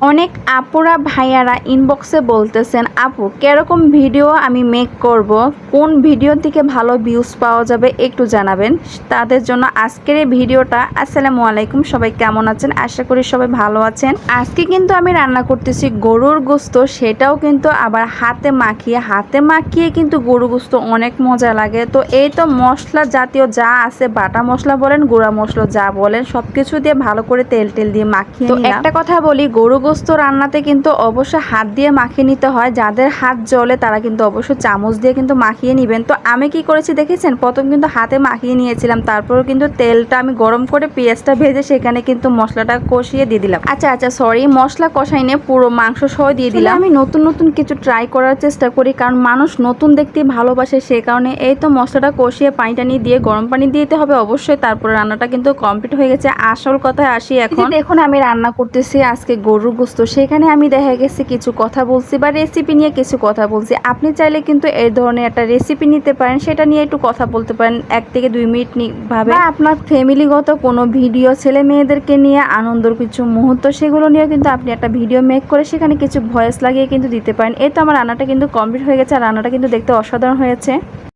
অনেক আপুরা ভাইয়ারা ইনবক্সে বলতেছেন আপু কীরকম ভিডিও আমি মেক করব? কোন ভিডিও থেকে ভালো ভিউজ পাওয়া যাবে একটু জানাবেন। তাদের জন্য আজকের এই ভিডিওটা আসসালামু আলাইকুম সবাই কেমন আছেন? আশা করি সবাই ভালো আছেন। আজকে কিন্তু আমি রান্না করতেছি গরুর গোস্ত সেটাও কিন্তু আবার হাতে মাখিয়ে হাতে মাখিয়ে কিন্তু গরু গোস্ত অনেক মজা লাগে। তো এই তো মশলা জাতীয় যা আছে বাটা মশলা বলেন গুঁড়া মশলা যা বলেন সবকিছু দিয়ে ভালো করে তেল টেল দিয়ে মাখিয়ে তো একটা কথা বলি গরু গোস্ত রান্নাতে কিন্তু অবশ্যই হাত দিয়ে মাখিয়ে নিতে হয়। যাদের হাত জলে তারা কিন্তু অবশ্যই চামচ দিয়ে কিন্তু মাখিয়ে নেবেন। তো আমি কি করেছি দেখেছেন? প্রথম কিন্তু হাতে মাখিয়ে নিয়েছিলাম তারপরও কিন্তু তেলটা আমি গরম করে পেঁয়াজটা ভেজে সেখানে কিন্তু মশলাটা কষিয়ে দিয়ে দিলাম। আচ্ছা আচ্ছা সরি মশলা কষাই নিয়ে পুরো মাংস সহ দিয়ে দিলাম। আমি নতুন নতুন কিছু ট্রাই করার চেষ্টা করি কারণ মানুষ নতুন দেখতে ভালোবাসে সে কারণে এই তো মশলাটা কষিয়ে পানি টানি দিয়ে গরম পানি দিতে হবে অবশ্যই তারপরে রান্নাটা কিন্তু কমপ্লিট হয়ে গেছে। আসল কথায় আসি এখন। দেখুন আমি রান্না করতেছি আজকে গরুর গোস্ত সেখানে আমি দেখা গেছে কিছু কথা বলছি বা রেসিপি নিয়ে কিছু কথা বলছি। আপনি চাইলে কিন্তু এই ধরনের একটা রেসিপি নিতে পারেন। সেটা নিয়ে একটু কথা বলতে পারেন। এক থেকে দুই মিনিট ভাবে। আপনার ফ্যামিলিগত কোনো ভিডিও ছেলে মেয়েদেরকে নিয়ে আনন্দর কিছু মুহূর্ত, সেগুলো নিয়ে কিন্তু আপনি একটা ভিডিও মেক করে সেখানে কিছু ভয়েস লাগিয়ে কিন্তু দিতে পারেন। এই তো আমার রান্নাটা কিন্তু কমপ্লিট হয়ে গেছে। আর রান্নাটা কিন্তু দেখতে অসাধারণ হয়েছে।